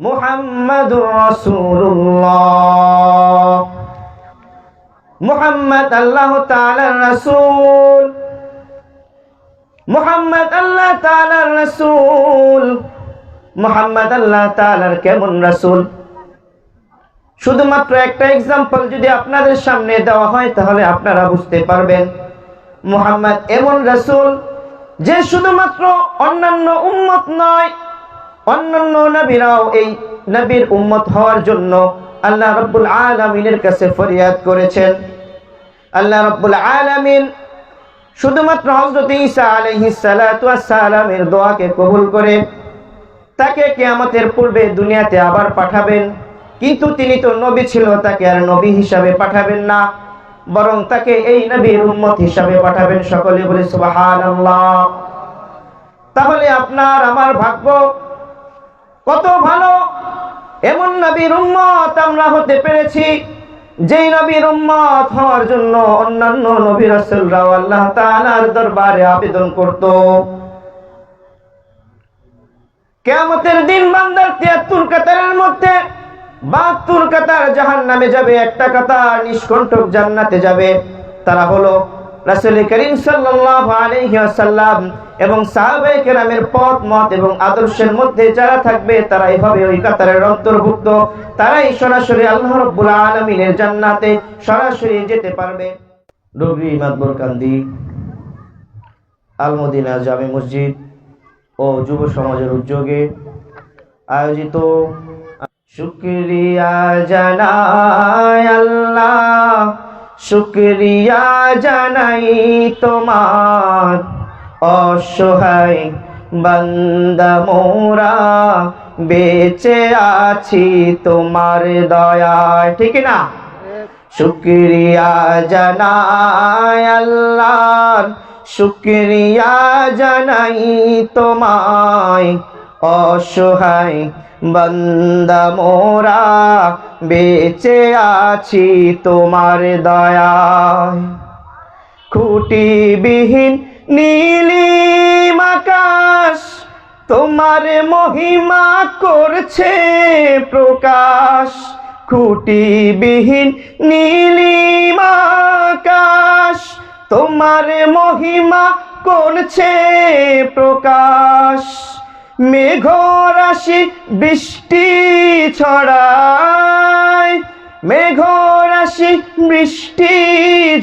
মুহাম্মাদুর রাসূলুল্লাহ। মুহাম্মদ আল্লাহ তাআলার রাসূল। মুহাম্মদ আল্লাহ তাআলার রাসূল। মুহাম্মদ আল্লাহ তাআলার কেমন রাসূল? শুধুমাত্র একটা এক্সাম্পল যদি আপনাদের সামনে দেওয়া হয়, তাহলে আপনারা বুঝতে পারবেন মুহাম্মদ এমন রাসূল যে শুধুমাত্র অন্যান্য উম্মত নয় অন্যান্য নবীরাও এই নবীর উম্মত হওয়ার জন্য আল্লাহ রব্বুল আলমিনের কাছে ফরিয়াদ করেছেন। আল্লাহ রব্বুল আলমিন শুধুমাত্র হজরত ঈসা আলহিস সালামের দোয়াকে কবুল করে তাকে কেয়ামতের পূর্বে দুনিয়াতে আবার পাঠাবেন, কিন্তু তিনি তো নবী ছিল, তাকে আর নবী হিসাবে পাঠাবেন না, বরং তাকে এই নবীর উম্মত হিসাবে পাঠাবেন। সকলে বলে সুবহানাল্লাহ। তাহলে আপনার, আমার ভাগ্য কত ভালো। এমন নবীর উম্মত আমরা হতে পেরেছি, যেই নবীর উম্মত হওয়ার জন্য অন্যান্য নবী রাসূলরাও আল্লাহ তাআলার দরবারে আবেদন করত। কিয়ামতের দিন বান্দার 73 কাতারের মধ্যে 72 কাতার জাহান্নামে যাবে, একটা কাতার নিষ্কণ্টক জান্নাতে যাবে। তারা হলো রাসূল করিম ওয়াসাল্লাম এবং সাহাবায়ে কেরামের পথ, মত এবং আদর্শের মধ্যে যারা থাকবে, তারা এভাবে ওই কাতারের অন্তর্ভুক্ত। তারাই সরাসরি আল্লাহ রাব্বুল আলামিনের জান্নাতে সরাসরি যেতে পারবে। রবি মাদবর কান্দি, আলমদিনা জামে মসজিদ ও যুব সমাজের উদ্যোগে আয়োজিত। শুক্রিয়া জানাই আল্লাহ। শুক্রিয়া জানাই তোমার অসহায় বান্দা মোরা। বেঁচে আছি তোমার দয়ায়, ঠিক না? শুক্রিয়া জানাই আল্লাহ শুক্রিয়া জানাই তোমায়। অসহায় বন্দা মোরা, বেঁচে আছি তোমার দয়ায়। খুঁটিবিহীন নীলিম আকাশ, তোমার মহিমা করছে প্রকাশ। খুঁটিবিহীন নীলিম আকাশ, তোমার মহিমা করছে প্রকাশ। মেঘরাশি বৃষ্টি ছড়ায়। মেঘরাশি বৃষ্টি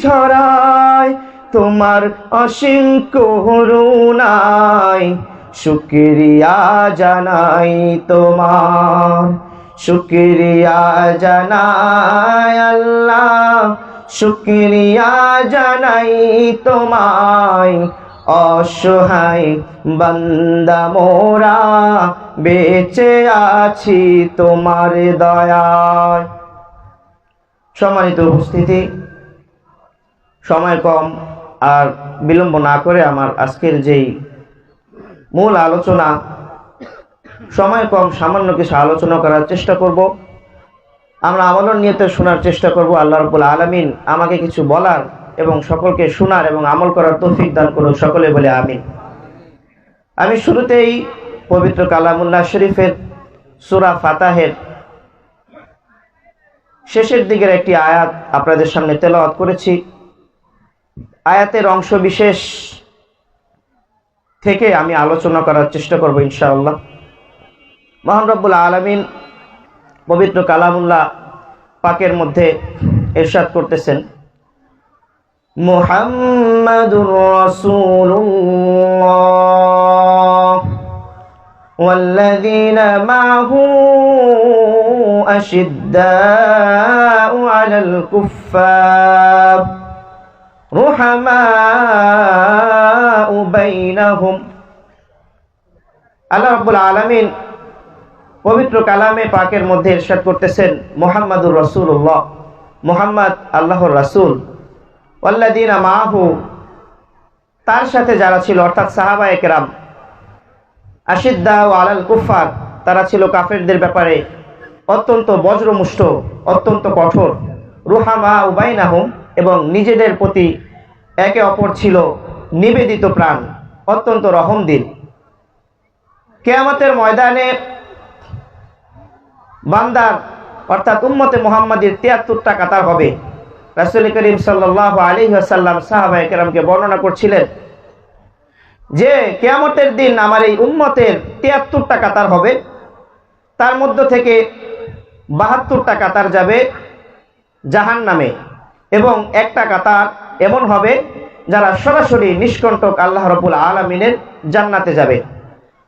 ঝরায় তোমার অসীম করুণায়। শুক্রিয়া জানাই তোমার। শুক্রিয়া জানাই আল্লাহ। শুক্রিয়া জানাই তোমায়। অসহায় বান্দা মোরা, বেঁচে আছি তোমার দয়ায়। সম্মানিত উপস্থিতি, সময় কম আর বিলম্ব না করে আমার আজকের যেই মূল আলোচনা, সময় কম সামান্য কিছু আলোচনা করার চেষ্টা করব। আমরা আমলন নিয়তে শোনার চেষ্টা করব, আল্লাহ রবুল আলমিন আমাকে কিছু বলার এবং সকলকে শোনার এবং আমল করার তৌফিক দান করুন সকলে বলে আমিন। আমি শুরুতেই পবিত্র কালামুল্লাহ শরীফের সুরা ফাতাহের শেষের দিকের একটি আয়াত আপনাদের সামনে তেলাওয়াত করেছি। আয়াতের অংশ বিশেষ থেকে আমি আলোচনা করার চেষ্টা করব ইনশাআল্লাহ। মহান রব্বুল আলমিন পবিত্র কালামুল্লাহ পাকের মধ্যে এরশাদ করতেছেন। মুহাম্মাদুর রাসূলুল্লাহ والذين معه أشداء على الكفار رحماء بينهم আল্লাহ রাব্বুল আলামিন পবিত্র কালামে পাকের মধ্যে ইরশাদ করতেছেন মোহাম্মদুর রসুল্লাহ মোহাম্মদ আল্লাহর রাসূল ওয়াল্লাদিনা মাহু, তার সাথে যারা ছিল, অর্থাৎ সাহাবা একরাম আশিদ্দা ও আলাল কুফার তারা ছিল কাফেরদের ব্যাপারে অত্যন্ত বজ্রমুষ্ট, অত্যন্ত কঠোর। রুহামা উবাইনাহুম এবং নিজেদের প্রতি একে অপর ছিল নিবেদিত প্রাণ, অত্যন্ত রহম দিন কেয়ামতের ময়দানে বান্দার, অর্থাৎ উম্মতে মোহাম্মদের তিয়াত্তরটা কাতার হবে। রাসুল করিম সাল্লাহ আলী আসাল্লাম সাহাবা একরামকে বর্ণনা করছিলেন যে কেয়ামতের দিন আমার এই উম্মতের তিয়াত্তরটা কাতার হবে, তার মধ্য থেকে বাহাত্তরটা কাতার যাবে জাহান নামে এবং একটা কাতার এমন হবে যারা সরাসরি নিষ্কণ্টক আল্লাহ রবুল আলমিনের জান্নাতে যাবে।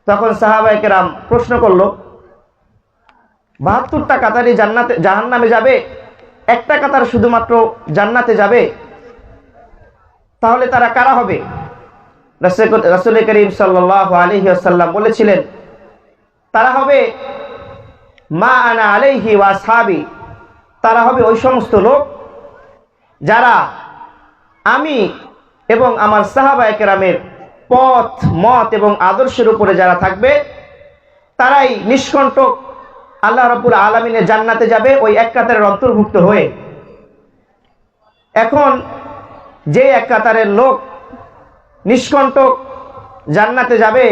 তখন সাহাবাইকেরাম প্রশ্ন করল বাহাত্তরটা কাতারই জান্নাতে জাহান নামে যাবে? একটা কাতার শুধুমাত্র জান্নাতে যাবে, তাহলে তারা কারা হবে? রাসুল করিম সাল্লাহ আলহি আসাল্লাম বলেছিলেন, তারা হবে মা আনা আলাইহি ওয়া সাহাবি তারা হবে ওই সমস্ত লোক যারা আমি এবং আমার সাহাবা একরামের পথ, মত এবং আদর্শের উপরে যারা থাকবে, তারাই নিষ্কণ্টক আল্লাহ রব্বুল আলমিনের জান্নাতে যাবে, ওই এক কাতারের অন্তর্ভুক্ত হয়ে। এখন যে এক কাতারের লোক নিষ্কণ্টক জান্নাতে যাবে,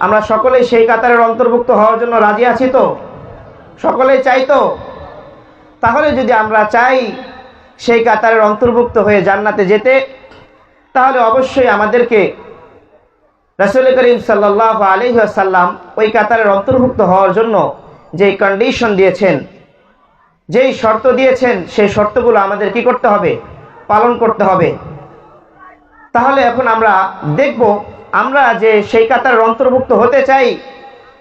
আমরা সকলেই সেই কাতারের অন্তর্ভুক্ত হওয়ার জন্য রাজি আছি তো? সকলেই চাই তো? তাহলে যদি আমরা চাই সেই কাতারের অন্তর্ভুক্ত হয়ে জান্নাতে যেতে, তাহলে অবশ্যই আমাদেরকে রাসুল করিম সাল্লাহ আলহাসাল্লাম ওই কাতারের অন্তর্ভুক্ত হওয়ার জন্য যেই কন্ডিশন দিয়েছেন, যেই শর্ত দিয়েছেন, সেই শর্তগুলো আমাদের কি করতে হবে? পালন করতে হবে। তাহলে এখন আমরা দেখব, আমরা যে সেই কাতারের অন্তর্ভুক্ত হতে চাই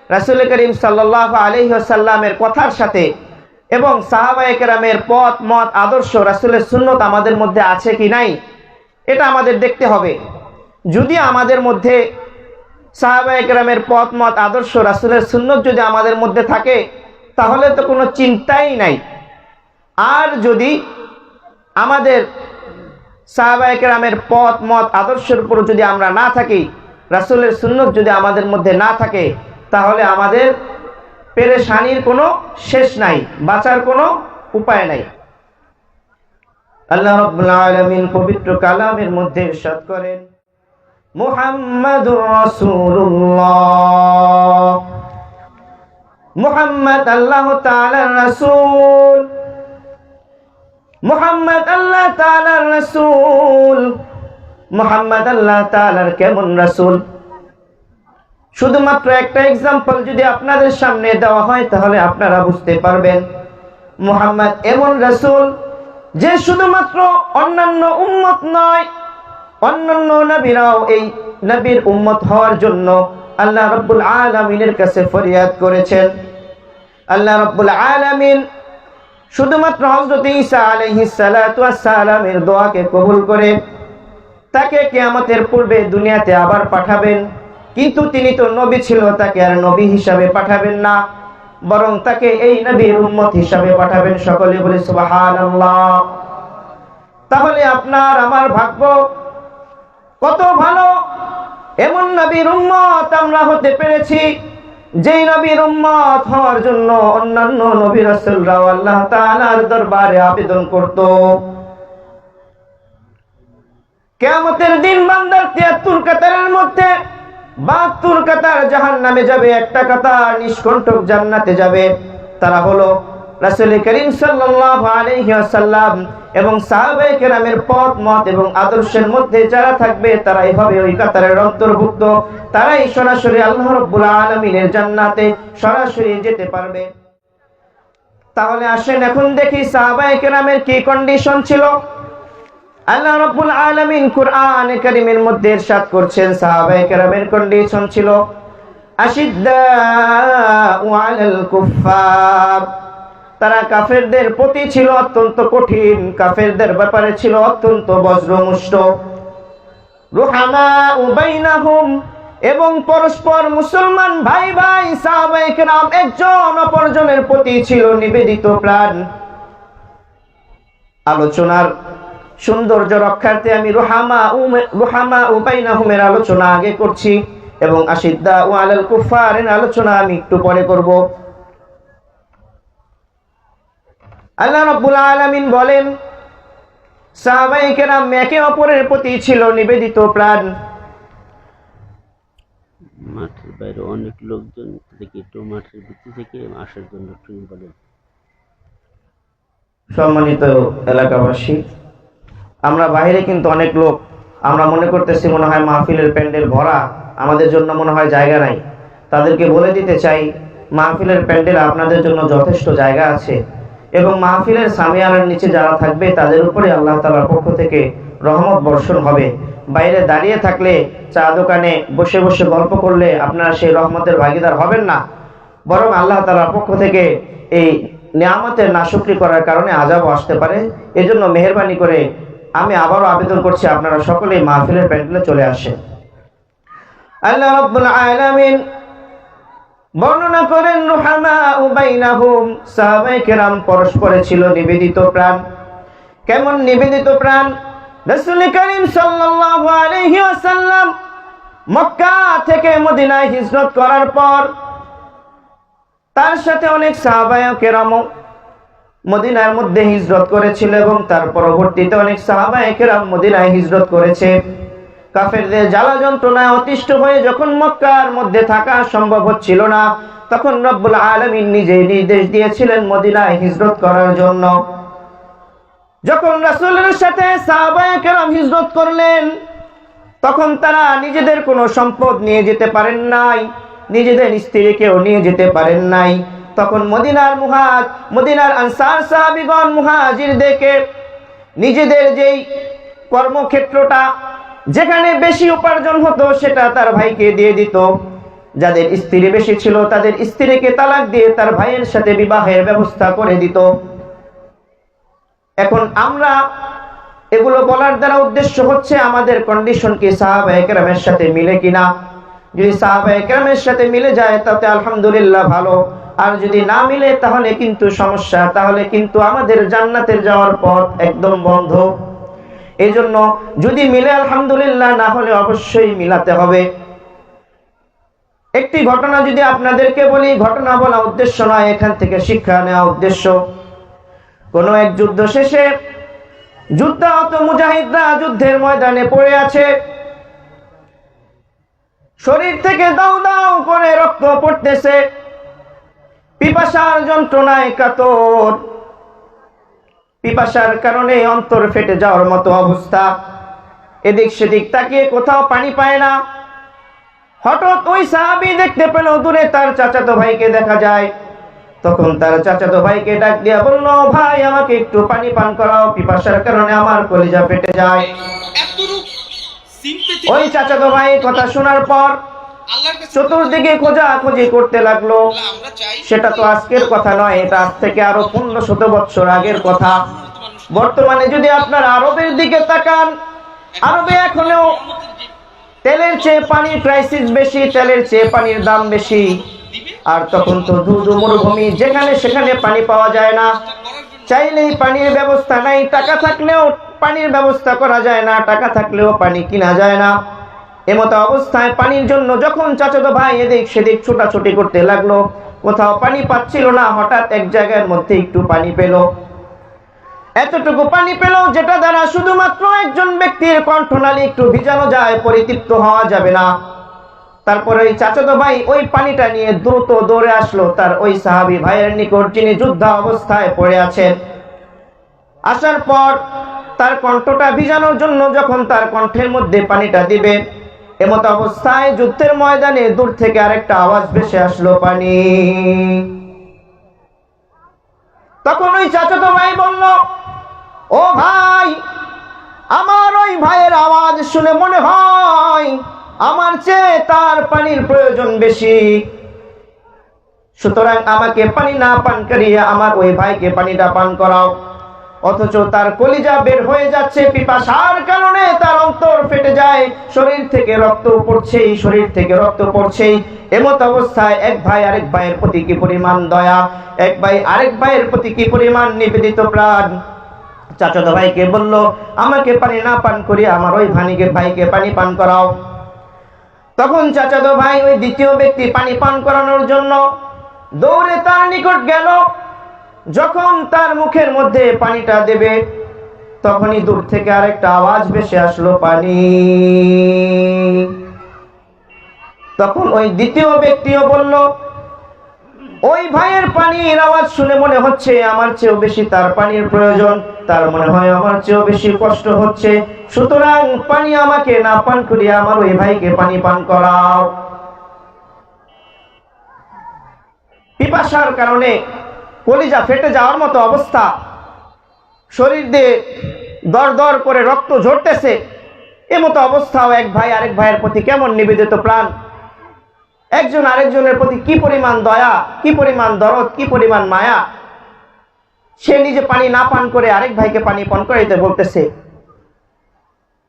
রাসুল করিম সাল্লাহ আলহিহাসাল্লামের কথার সাথে এবং সাহাবা একরামের পথ, মত, আদর্শ, রাসুলের সুন্নত আমাদের মধ্যে আছে কি নাই, এটা আমাদের দেখতে হবে। যদি আমাদের মধ্যে সাহাবা পথ মত আদর্শ রাসুলের সুন্নত যদি আমাদের মধ্যে থাকে, তাহলে তো কোনো চিন্তাই নাই। আর যদি আমাদের সাহাবা পথ মত আদর্শের উপর যদি আমরা না থাকি, রাসুলের সুন্নত যদি আমাদের মধ্যে না থাকে, তাহলে আমাদের পেরেশানির কোনো শেষ নাই, বাঁচার কোনো উপায় নাই। আল্লাহ রাব্বুল পবিত্র কালামের মধ্যে সৎ করেন। মুহাম্মাদুর রাসূলুল্লাহ। মুহাম্মদ আল্লাহ তাআলার রাসূল। মুহাম্মদ আল্লাহ তাআলার রাসূল। মুহাম্মদ আল্লাহ তাআলার কেমন রাসূল? শুধুমাত্র একটা এক্সাম্পল যদি আপনাদের সামনে দেওয়া হয়, তাহলে আপনারা বুঝতে পারবেন। মুহাম্মদ এমন রাসূল যে শুধুমাত্র অন্যান্য উম্মত নয় অন্যান্য নবীরাও এই নবীর উম্মত হওয়ার জন্য আল্লাহ রব্বুল আলমিনের কাছে ফরিয়াদ করেছেন। আল্লাহ রব্বুল আলমিন শুধুমাত্র হজরত ঈসা আলহিসালামের দোয়াকে কবুল করে তাকে কেয়ামতের পূর্বে দুনিয়াতে আবার পাঠাবেন, কিন্তু তিনি তো নবী ছিল, তাকে আর নবী হিসাবে পাঠাবেন না, বরং তাকে এই নবীর উম্মত হিসাবে পাঠাবেন সকলে বলে সুবহানাল্লাহ। তাহলে আপনার, আমার ভাগ্য কত ভালো। এমন নবীর উম্মত আমরা হতে পেরেছি, যেই নবীর উম্মত হওয়ার জন্য অন্যান্য নবী রাসূলরাও আল্লাহ তাআলার দরবারে আবেদন করত। কিয়ামতের দিন বান্দার 73 কাতারের মধ্যে বাহাত্তর কাতার জাহান নামে যাবে, একটা কাতার নিষ্কণ্টক জান্নাতে যাবে। তারা হলো রাসুল করিম আলহিহাসাল্লাম এবং সাহাবাই কেরামের পথ, মত এবং আদর্শের মধ্যে যারা থাকবে, তারা এভাবে ওই কাতারের অন্তর্ভুক্ত। তারাই সরাসরি আল্লাহ রব্বুল আলমিনের জান্নাতে সরাসরি যেতে পারবে। তাহলে আসেন এখন দেখি সাহাবাই কেরামের কি কন্ডিশন ছিল। আল্লাহ রাব্বুল আলামিন কুরআন কারীমের মধ্যে ইরশাদ করছেন, সাহাবায়ে কেরামের কন্ডিশন ছিল। আশিদ্দাউ আলাল কুফার তারা কাফেরদের প্রতি ছিল অত্যন্ত কঠিন, কাফেরদের ব্যাপারে ছিল অত্যন্ত বজ্রমুষ্ট। এবং পরস্পর মুসলমান ভাই ভাই সাহাবায়ে একজন অপরজনের প্রতি ছিল নিবেদিত প্রাণ। আলোচনার সৌন্দর্য রক্ষার্থে আমি রুহামা রুহামা উবাইনাহুমের আলোচনা আগে করছি এবং আশিদ্দা ও আলাল কুফারের আলোচনা আমি একটু পরে করব। আল্লাহ রাব্বুল আলামিন বলেন সাহাবায়ে কেরাম একে অপরের প্রতি ছিল নিবেদিত প্রাণ। মাঠের বাইরে অনেক লোকজন থেকে একটু মাঠের ভিত্তি থেকে আসার জন্য একটু বলেন সম্মানিত এলাকাবাসী আমরা বাইরে কিন্তু অনেক লোক। আমরা মনে করতেছি মনে হয় মাহফিলের প্যান্ডেল ভরা আমাদের জন্য মনে হয় জায়গা নাই। তাদেরকে বলে দিতে চাই মাহফিলের প্যান্ডেল আপনাদের জন্য যথেষ্ট জায়গা আছে। এবং মাহফিলের সামিয়ানার নিচে যারা থাকবে, তাদের উপরে আল্লাহ তালার পক্ষ থেকে রহমত বর্ষণ হবে। বাইরে দাঁড়িয়ে থাকলে, চা দোকানে বসে বসে গল্প করলে আপনারা সেই রহমতের ভাগিদার হবেন না। বরং আল্লাহ তালার পক্ষ থেকে এই নিয়ামতের নাশুকরি করার কারণে আজাবও আসতে পারে। এজন্য মেহরবানি করে আমি আবারও আবেদন করছি, আপনারা সকলেই মাহফিলের প্যান্ডেলে চলে আসেন। আল্লাহ রাব্বুল আলামিন বর্ণনা করেন রুহামা উবাইনাহুম সাহাবায়ে কেরাম পরস্পরে ছিল নিবেদিত প্রাণ। কেমন নিবেদিত প্রাণ? রাসূল করিম সাল্লাল্লাহু আলাইহি ওয়াসাল্লাম মক্কা থেকে মদিনায় হিজরত করার পর তার সাথে অনেক সাহাবায়ে কেরামও মদিনার মধ্যে হিজরত করেছিল এবং তার পরবর্তীতে অনেক সাহাবায়ে কেরাম মদিনায় হিজরত করেছে। কাফেরদের জ্বালা যন্ত্রণায় অতিষ্ঠ হয়ে যখন মক্কার মধ্যে থাকা সম্ভব হচ্ছিল না, তখন রব্বুল আলামিন নিজেই নির্দেশ দিয়েছিলেন মদিনায় হিজরত করার জন্য। যখন রাসূলের সাথে সাহাবায়ে হিজরত করলেন, তখন তারা নিজেদের কোনো সম্পদ নিয়ে যেতে পারেন নাই, নিজেদের স্ত্রীকেও নিয়ে যেতে পারেন নাই। তখন মদিনার মুহাজ, মদিনার আনসার সাহাবিগণ মুহাজির দেখে নিজেদের যেই কর্মক্ষেত্রটা যেখানে বেশি উপার্জন হতো, সেটা তার ভাইকে দিয়ে দিত। যাদের স্ত্রী বেশি ছিল, তাদের স্ত্রীকে তালাক দিয়ে তার ভাইয়ের সাথে বিবাহের ব্যবস্থা করে দিত। এখন আমরা এগুলো বলার দ্বারা উদ্দেশ্য হচ্ছে, আমাদের কন্ডিশন কি সাহাবা সাথে মিলে কিনা? যদি সাহাবা সাথে মিলে যায়, তাতে আলহামদুলিল্লাহ ভালো। আর যদি না মিলে, তাহলে কিন্তু সমস্যা। তাহলে কিন্তু আমাদের জান্নাতের যাওয়ার পথ একদম বন্ধ। এই জন্য যদি মিলে আলহামদুলিল্লাহ, না হলে অবশ্যই মিলাতে হবে। একটি ঘটনা যদি আপনাদেরকে বলি, ঘটনা বলা উদ্দেশ্য নয়, এখান থেকে শিক্ষা নেওয়া উদ্দেশ্য। কোনো এক যুদ্ধ শেষে যুদ্ধাহত মুজাহিদরা যুদ্ধের ময়দানে পড়ে আছে। শরীর থেকে দাউ দাউ করে রক্ত পড়তেছে। পিপাসার যন্ত্রণায় কাতর। পিপাসার কারণে অন্তর ফেটে যাওয়ার মতো অবস্থা। এদিক সেদিক তাকিয়ে কোথাও পানি পায় না। হঠাৎ ওই সাহাবি দেখতে পেল দূরে তার চাচাতো ভাইকে দেখা যায়। তখন তার চাচাতো ভাইকে ডাক দিয়া বলল ভাই আমাকে একটু পানি পান করাও পিপাসার কারণে আমার কলিজা ফেটে যায়। ওই চাচাতো ভাই কথা শোনার পর চতুর্দিকে খোঁজা খুঁজি করতে লাগল। সেটা তো আজকের কথা নয় এটা আজ থেকে আরও পনেরো শত বৎসর আগের কথা। বর্তমানে যদি আপনার আরবের দিকে তাকান আরবে এখনও তেলের চেয়ে পানির ক্রাইসিস বেশি তেলের চেয়ে পানির দাম বেশি। আর তখন তো দুধ মরুভূমি যেখানে সেখানে পানি পাওয়া যায় না। চাইলেই পানির ব্যবস্থা নাই টাকা থাকলেও পানির ব্যবস্থা করা যায় না টাকা থাকলেও পানি কিনা যায় না। এমতো অবস্থায় পানির জন্য যখন চাচাতো ভাই এদিক সেদিক ছোটাছুটি করতে লাগল, কোথাও পানি পাচ্ছিল না, হঠাৎ এক জায়গার মধ্যে একটু পানি পেল। এতটুকু পানি পেল যেটা দ্বারা শুধুমাত্র একজন ব্যক্তির কণ্ঠনালী একটু ভিজানো যায়, পরিতৃপ্ত হওয়া যাবে না। তারপরে ওই চাচাতো ভাই ওই পানিটা নিয়ে দ্রুত দৌড়ে আসলো, তার ওই সাহাবি ভাইয়ের নিকট যিনি যুদ্ধা অবস্থায় পড়ে আছেন। আসার পর তার কণ্ঠটা ভিজানোর জন্য যখন তার কণ্ঠের মধ্যে পানিটা দিবে এমত অবস্থায় যুদ্ধের ময়দানে দূর থেকে আরেকটা আওয়াজ ভেসে আসলো, পানি। তখন ওই চাচাতো ভাই বলল, ও ভাই, আমার ওই ভাইয়ের আওয়াজ শুনে মনে হয় আমার চেয়ে তার পানির প্রয়োজন বেশি। সুতরাং আমাকে পানি না পান করিয়ে আমার ওই ভাইকে পানিটা পান করাও। অথচ তার কলিজা বের হয়ে যাচ্ছে পিপাসার কারণে, তার অন্তর ফেটে যায়, শরীর থেকে রক্ত পড়ছেই, শরীর থেকে রক্ত পড়ছেই। এমত অবস্থায় এক ভাই আরেক ভাইয়ের প্রতি কি পরিমাণ দয়া? এক ভাই আরেক ভাইয়ের প্রতি কি পরিমাণ নিবেদিত প্রাণ? চাচাতো ভাইকে বলল, আমাকে পানি না পান করিয়ে আমার ওই ভানিকে, ভাইকে পানি পান করাও। তখন চাচাতো ভাই ওই দ্বিতীয় ব্যক্তি পানি পান করানোর জন্য দৌড়ে তার নিকট গেল। যখন তার মুখের মধ্যে পানিটা দেবে, তখনই দূর থেকে আরেকটা আওয়াজ ভেসে আসলো পানি। তখন ওই দ্বিতীয় ব্যক্তিও বলল, ওই ভাইয়ের পানির আওয়াজ শুনে মনে হচ্ছে আমার চেয়েও বেশি তার পানির প্রয়োজন। তার মনে হয় আমার চেয়েও বেশি কষ্ট হচ্ছে। সুতরাং পানি আমাকে না পান করিয়ে আমার ওই ভাইকে পানি পান করাও। পিপাসার কারণে কলিজা ফেটে যাওয়ার মতো অবস্থা। শরীর দিয়ে দর দর করে রক্ত ঝরতেছে। এমতো অবস্থাও এক ভাই আরেক ভাইয়ের প্রতি কেমন নিবেদিত প্রাণ? একজন আরেকজনের প্রতি কি পরিমাণ দয়া, কি পরিমাণ দরদ, কি পরিমাণ মায়া? সে নিজে পানি না পান করে আরেক ভাইকে পানি পান করাইতে বলতেছে।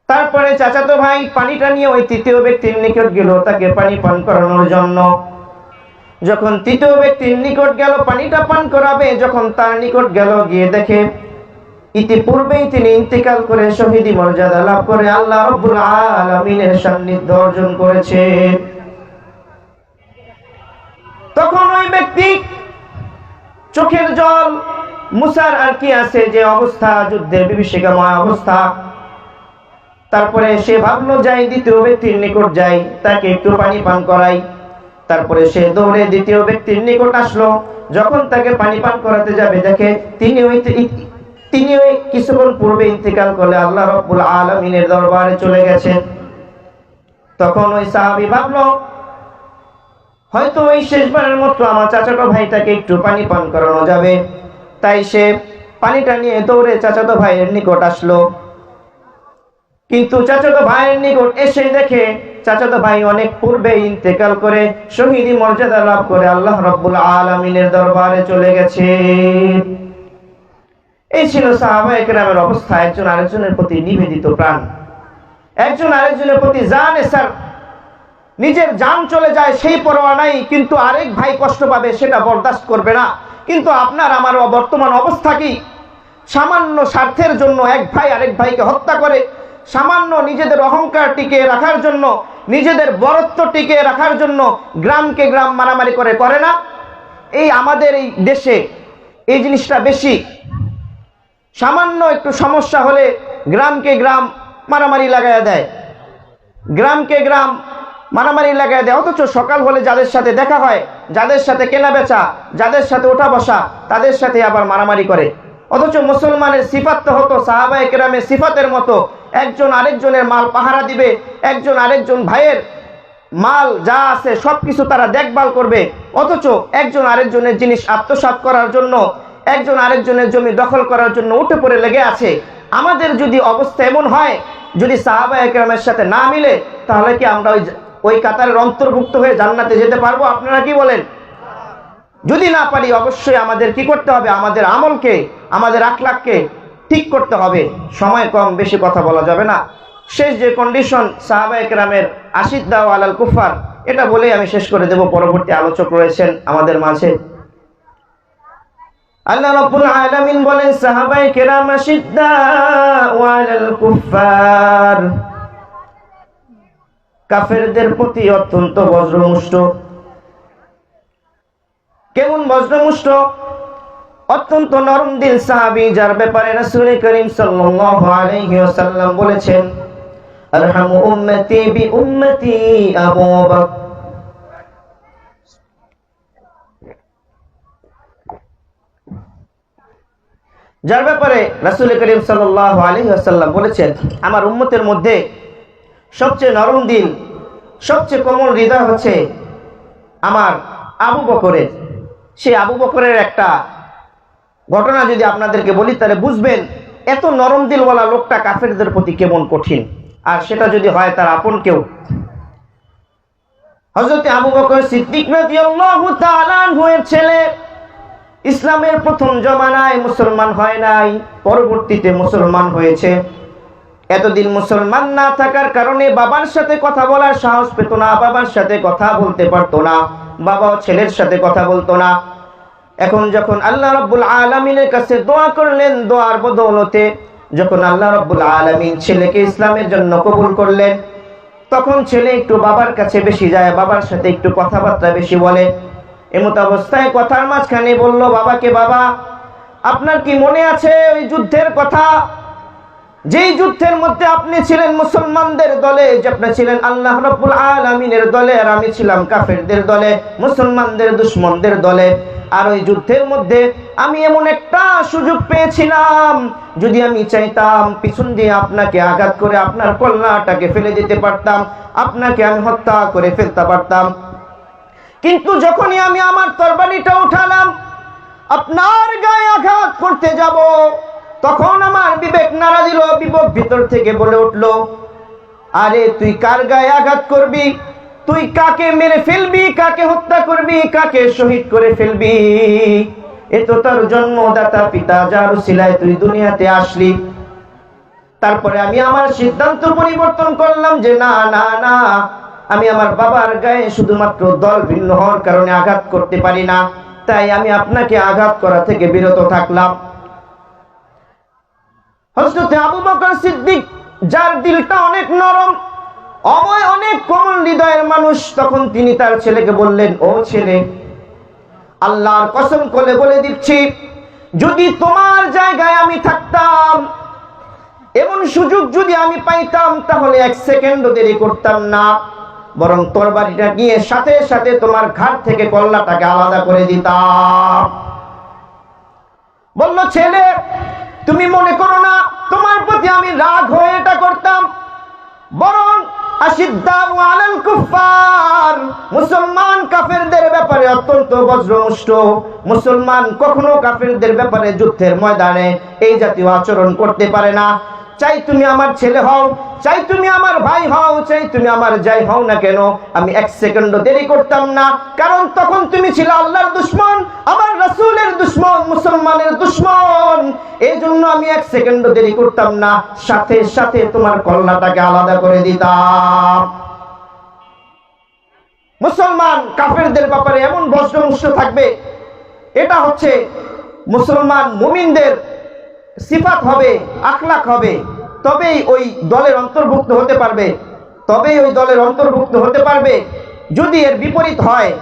তারপরে চাচাতো ভাই পানিটা নিয়ে ওই তৃতীয় ব্যক্তির নিকট গেল, তাকে পানি পান করানোর জন্য। যখন তৃতীয় ব্যক্তির নিকট গেল, পানিটা পান করাবে, যখন তার নিকট গেল, গিয়ে দেখে ইতিপূর্বেই তিনি ইন্তেকাল করে শহীদি মর্যাদা লাভ করে আল্লাহ রব্বুল আলামিনের সান্নিধ্য অর্জন করেছে। তখন ওই ব্যক্তি চোখের জল মুসার আর কি আছে, যে অবস্থা, যুদ্ধের বিভীষিকাময় অবস্থা তারপরে সে ভাবলো, যাই দ্বিতীয় ব্যক্তির নিকট যাই, তাকে একটু পানি পান করাই। তারপরে সে দৌড়ে দ্বিতীয় ব্যক্তির নিকট আসলো। যখন তাকে পানি পান করাতে যাবে, দেখে তিনি ওই তিনি ওই কিছুক্ষণ পূর্বে ইন্তেকাল করলে আল্লাহ রব্বুল আলমিনের দরবারে চলে গেছেন তখন ওই সাহাবি ভাবলো, হয়তো ওই শেষবারের মতো আমার চাচাতো ভাইটাকে একটু পানি পান করানো যাবে। তাই সে পানিটা নিয়ে দৌড়ে চাচাতো ভাইয়ের নিকট আসলো। কিন্তু চাচাতো ভাইয়ের নিকট এসে দেখে চাচাতো ভাই অনেক পূর্বে ইন্তেকাল করে মর্যাদা লাভ করে আল্লাহ রব্বুল আলমিনের দরবারে চলে গেছে। এই ছিল সাহাবা একরামের অবস্থা, একজন আরেকজনের প্রতি নিবেদিত প্রাণ। একজন আরেকজনের প্রতি জান নিজের জান চলে যায়, সেই পরোয়া নাই, কিন্তু আরেক ভাই কষ্ট পাবে, সেটা বরদাস্ত করবে না। কিন্তু আপনার, আমার বর্তমান অবস্থা কি? সামান্য স্বার্থের জন্য এক ভাই আরেক ভাইকে হত্যা করে, সামান্য নিজেদের অহংকার টিকে রাখার জন্য নিজেদের বরত্ব টিকে রাখার জন্য গ্রামকে গ্রাম মারামারি করে করে না। এই আমাদের এই দেশে এই জিনিসটা বেশি। সামান্য একটু সমস্যা হলে গ্রামকে গ্রাম মারামারি লাগাইয়া দেয়। গ্রামকে গ্রাম মারামারি লাগাই দেয়। অথচ সকাল হলে যাদের সাথে দেখা হয়, যাদের সাথে কেনা বেচা, যাদের সাথে ওঠা বসা, তাদের সাথে আবার মারামারি করে। অথচ মুসলমানের সিফাত তো হতো সাহাবা একরামের সিফাতের মতো একজন আরেকজনের মাল পাহারা দিবে, একজন আরেকজন ভাইয়ের মাল যা আছে সব কিছু তারা দেখভাল করবে। অথচ একজন আরেকজনের জিনিস আত্মসাৎ করার জন্য, একজন আরেকজনের জমি দখল করার জন্য উঠে পড়ে লেগে আছে। আমাদের যদি অবস্থা এমন হয়, যদি সাহাবা একরামের সাথে না মিলে, তাহলে কি আমরা ওই ওই কাতারের অন্তর্ভুক্ত হয়ে জান্নাতে যেতে পারব? আপনারা কি বলেন? যদি না পারি, অবশ্যই আমাদের কি করতে হবে? আমাদের আমলকে, আমাদের আখলাখকে ঠিক করতে হবে। সময় কম, বেশি কথা বলা যাবে না। শেষ যে কন্ডিশন সাহাবা একরামের আশিদ দাও আলাল কুফার এটা বলেই আমি শেষ করে দেব। পরবর্তী আলোচক রয়েছেন আমাদের মাঝে। আল্লাহ আলামিন বলেন কেরাম ওয়ালাল কুফার কাফেরদের প্রতি অত্যন্ত বজ্রমুষ্ট। কেমন বজ্রমুষ্ট? অত্যন্ত নরম দিল সাহাবি, যার ব্যাপারে রাসূল করিম সাল্লাল্লাহু আলাইহি ওয়াসাল্লাম বলেছেন, আরহামু উম্মতি বি উম্মতি আবু বকর যার ব্যাপারে রাসূল করিম সাল্লাল্লাহু আলাইহি ওয়াসাল্লাম বলেছেন, আমার উম্মতের মধ্যে সবচেয়ে নরম দিল, সবচেয়ে কোমল হৃদয় হচ্ছে আমার আবু বকরের। সেই আবু বকরের একটা ঘটনা যদি আপনাদেরকে বলি, তাহলে বুঝবেন এত নরম দিলওয়ালা লোকটা কাফেরদের প্রতি কেমন কঠিন। আর সেটা যদি হয় তার আপন কেউ। হজরত আবু বকর সিদ্দিক তাআলা ছেলে, ইসলামের প্রথম জমানায় মুসলমান হয় নাই, পরবর্তীতে মুসলমান হয়েছে। এতদিন মুসলমান না থাকার কারণে বাবার সাথে কথা বলার সাহস পেত না, বাবার সাথে কথা বলতে পারতো না, বাবাও ছেলের সাথে কথা বলতো না। এখন যখন আল্লাহ রব্বুল আলমিনের কাছে দোয়া করলেন, দোয়ার বদৌলতে যখন আল্লাহ রব্বুল আলমিন ছেলেকে ইসলামের জন্য কবুল করলেন, তখন ছেলে একটু বাবার কাছে বেশি যায়, বাবার সাথে একটু কথাবার্তা বেশি বলে। এমত অবস্থায় কথার মাঝখানে বলল, বাবাকে বাবা, আপনার কি মনে আছে ওই যুদ্ধের কথা? যেই যুদ্ধের মধ্যে আপনি ছিলেন মুসলমানদের দলে আপনি ছিলেন আল্লাহ রব্বুল আলমিনের দলে, আর আমি ছিলাম কাফেরদের দলে, মুসলমানদের দুশ্মনদের দলে। আর ওই যুদ্ধের মধ্যে আমি এমন একটা সুযোগ পেয়েছিলাম, যদি আমি চাইতাম পিছন দিয়ে আপনাকে আঘাত করে আপনার কল্যাণটাকে ফেলে দিতে পারতাম, আপনাকে আমি হত্যা করে ফেলতে পারতাম। কিন্তু যখনই আমি আমার তরবারিটা উঠালাম, আপনার গায়ে আঘাত করতে যাব তখন আমার বিবেক নাড়া দিল বিবেক ভিতর থেকে বলে উঠল, আরে, তুই কার গায়ে আঘাত করবি? তুই কাকে মেরে ফেলবি? কাকে হত্যা করবি? কাকে শহীদ করে ফেলবি? এ তো তোর জন্মদাতা পিতা, যার সিলায় তুই দুনিয়াতে আসলি। তারপরে আমি আমার সিদ্ধান্ত পরিবর্তন করলাম যে, না না না, আমি আমার বাবার গায়ে শুধুমাত্র দল ভিন্ন হওয়ার কারণে আঘাত করতে পারি না। তাই আমি আপনাকে আঘাত করা থেকে বিরত থাকলাম। হজরতে আবু বকর সিদ্দিক, যার দিলটা অনেক নরম অময় অনেক কোমল হৃদয়ের মানুষ, তখন তিনি তার ছেলেকে বললেন, ও ছেলে, আল্লাহর কসম করে বলে দিচ্ছি, যদি তোমার জায়গায় আমি থাকতাম, এমন সুযোগ যদি আমি পাইতাম, তাহলে এক সেকেন্ডও দেরি করতাম না। বরং তোর বাড়িটা গিয়ে সাথে সাথে তোমার ঘাট থেকে কল্লাটাকে আলাদা করে দিতাম। বলল, ছেলে তুমি মনে করো না, তোমার প্রতি আমি রাগ হয়ে এটা করতাম? বরং মুসলমান কাফেরদের ব্যাপারে অত্যন্ত বজ্রমুষ্ট মুসলমান কখনো কাফেরদের ব্যাপারে যুদ্ধের ময়দানে এই জাতীয় আচরণ করতে পারে না। চাই তুমি আমার ছেলে হও, চাই তুমি আমার ভাই হও, চাই তুমি আমার যাই হও না কেন, আমি এক সেকেন্ড দেরি করতাম না। কারণ তখন তুমি ছিল আল্লাহর দুশ্মন, আমার রাসূলের দুশ্মন, মুসলমানের দুশ্মন। এই আমি এক সেকেন্ড দেরি করতাম না। সাথে সাথে তোমার কল্লাটাকে আলাদা করে দিতাম। মুসলমান, কাফেরদের ব্যাপারে এমন বজ্রমুষ্ট থাকবে। এটা হচ্ছে মুসলমান মুমিনদের সিফাত হবে আখলাক হবে। তবেই ওই দলের অন্তর্ভুক্ত হতে পারবে। তবেই ওই দলের অন্তর্ভুক্ত হতে পারবে। যদি এর বিপরীত হয়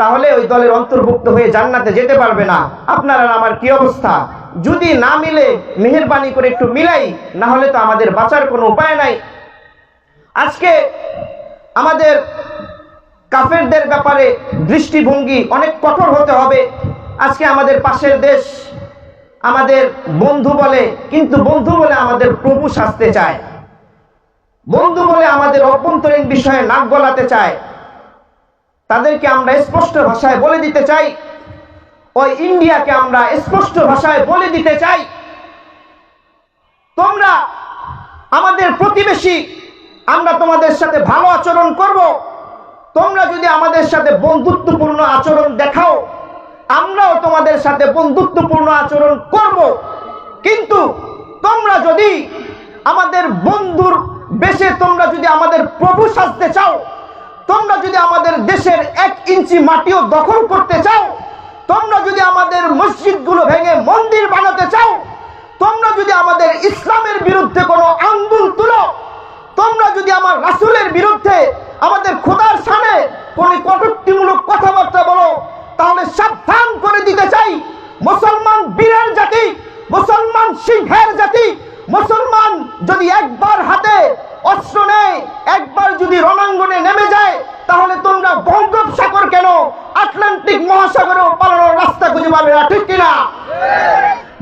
তাহলে ওই দলের অন্তর্ভুক্ত হয়ে জান্নাতে যেতে পারবে না। আপনার আমার কি অবস্থা? যদি না মিলে, মেহেরবানি করে একটু মিলাই, না হলে তো আমাদের বাঁচার কোনো উপায় নাই। আজকে আমাদের কাফেরদের ব্যাপারে দৃষ্টিভঙ্গি অনেক কঠোর হতে হবে। আজকে আমাদের পাশের দেশ, আমাদের বন্ধু বলে, কিন্তু বন্ধু বলে আমাদের প্রভু সাজতে চায়। বন্ধু বলে আমাদের অভ্যন্তরীণ বিষয়ে নাক গলাতে চায়। তাদেরকে আমরা স্পষ্ট ভাষায় বলে দিতে চাই। ওই ইন্ডিয়াকে আমরা স্পষ্ট ভাষায় বলে দিতে চাই। তোমরা আমাদের প্রতিবেশী, আমরা তোমাদের সাথে ভালো আচরণ করব। তোমরা যদি আমাদের সাথে বন্ধুত্বপূর্ণ আচরণ দেখাও, আমরাও তোমাদের সাথে বন্ধুত্বপূর্ণ আচরণ করব। কিন্তু তোমরা যদি আমাদের বন্ধুর বেশে তোমরা যদি আমাদের প্রভু সাজতে চাও তোমরা যদি আমাদের দেশের এক ইঞ্চি মাটিও দখল করতে চাও, তোমরা যদি আমাদের মসজিদগুলো ভেঙে মন্দির বানাতে চাও, তোমরা যদি আমাদের ইসলামের বিরুদ্ধে কোনো আঙ্গুল তুলো, তোমরা যদি আমার রাসুলের বিরুদ্ধে আমাদের খোদার সামনে কোনো কটূক্তিমূলক কথাবার্তা বলো, তাহলে সাবধান করে দিতে চাই। মুসলমান বীরের জাতি, মুসলমান সিংহের জাতি, মুসলমান যদি একবার হাতে অস্ত্র নেয় একবার যদি রণাঙ্গনে নেমে যায়, তাহলে তোমরা বঙ্গোপসাগর কেন? আটলান্টিক মহাসাগরেও পালানোর রাস্তা খুঁজে পাবে না, ঠিক কিনা?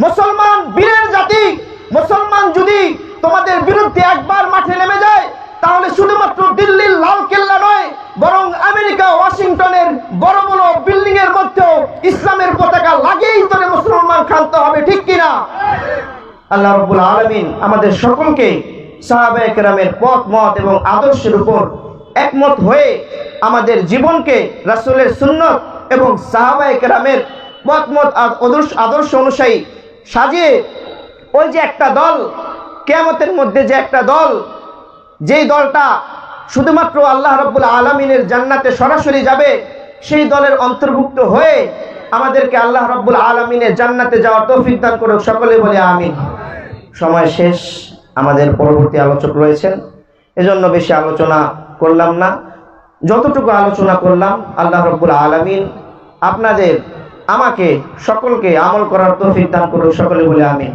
মুসলমান বীরের জাতি, মুসলমান যদি তোমাদের বিরুদ্ধে একবার মাঠে নেমে যায়, তাহলে শুধুমাত্র দিল্লির লাল কেল্লা নয়, বরং আমেরিকা ওয়াশিংটনের বড় বড় বিল্ডিং এর মধ্যেও ইসলামের পতাকা লাগেই তোরে মুসলমান খান্ত হবে, ঠিক কিনা? আল্লাহ রব্বুল আলমিন আমাদের সকলকে সাহাবা একরামের পথ, মত এবং আদর্শের উপর একমত হয়ে আমাদের জীবনকে রাসূলের সুন্নত এবং সাহাবা একরামের পথ মত আদর্শ আদর্শ সাজিয়ে ওই যে একটা দল, কেয়ামতের মধ্যে যে একটা দল, যেই দলটা শুধুমাত্র আল্লাহ রব্বুল আলমিনের জান্নাতে সরাসরি যাবে, সেই দলের অন্তর্ভুক্ত হয়ে আমাদেরকে আল্লাহ রব্বুল আলমিনের জান্নাতে যাওয়ার তৌফিক দান করুক। সকলে বলে আমিন। সময় শেষ। আমাদের পরবর্তী আলোচক রয়েছেন। এজন্য বেশি আলোচনা করলাম না। যতটুকু আলোচনা করলাম, আল্লাহ রব্বুল আলমিন আপনাদের, আমাকে, সকলকে আমল করার তৌফিক দান করুক, সকলে বলে আমিন।